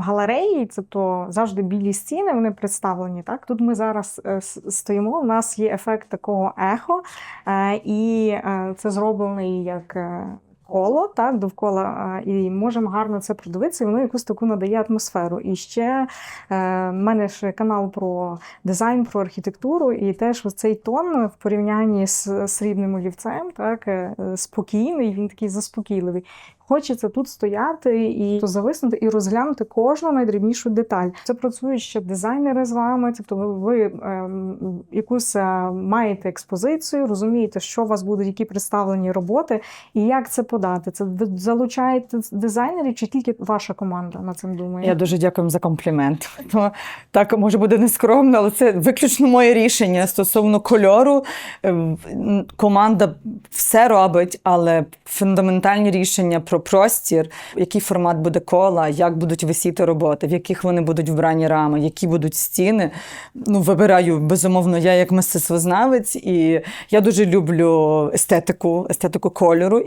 В галереї це то завжди білі стіни, вони представлені. Так тут ми зараз е, стоїмо. У нас є ефект такого ехо, е, і е, це зроблений як. Коло так довкола і можемо гарно це продивитися, і воно якусь таку надає атмосферу. І ще е, в мене ж канал про дизайн, про архітектуру, і теж цей тон в порівнянні з срібним олівцем, так е, спокійний, він такий заспокійливий. Хочеться тут стояти і зависнути і розглянути кожну найдрібнішу деталь. Це працюють ще дизайнери з вами. Тобто ви, ем, якусь е, маєте експозицію, розумієте, що у вас будуть, які представлені роботи, і як це подати. Це ви залучаєте дизайнерів, чи тільки ваша команда на цим думає? Я дуже дякую за комплімент. Так, може буде нескромно, але це виключно моє рішення стосовно кольору. Е, Команда все робить, але фундаментальні рішення про простір, який формат буде кола, як будуть висіти роботи, в яких вони будуть вбрані рами, які будуть стіни. Ну, вибираю безумовно, я як мистецтвознавець, і я дуже люблю естетику, естетику кольору.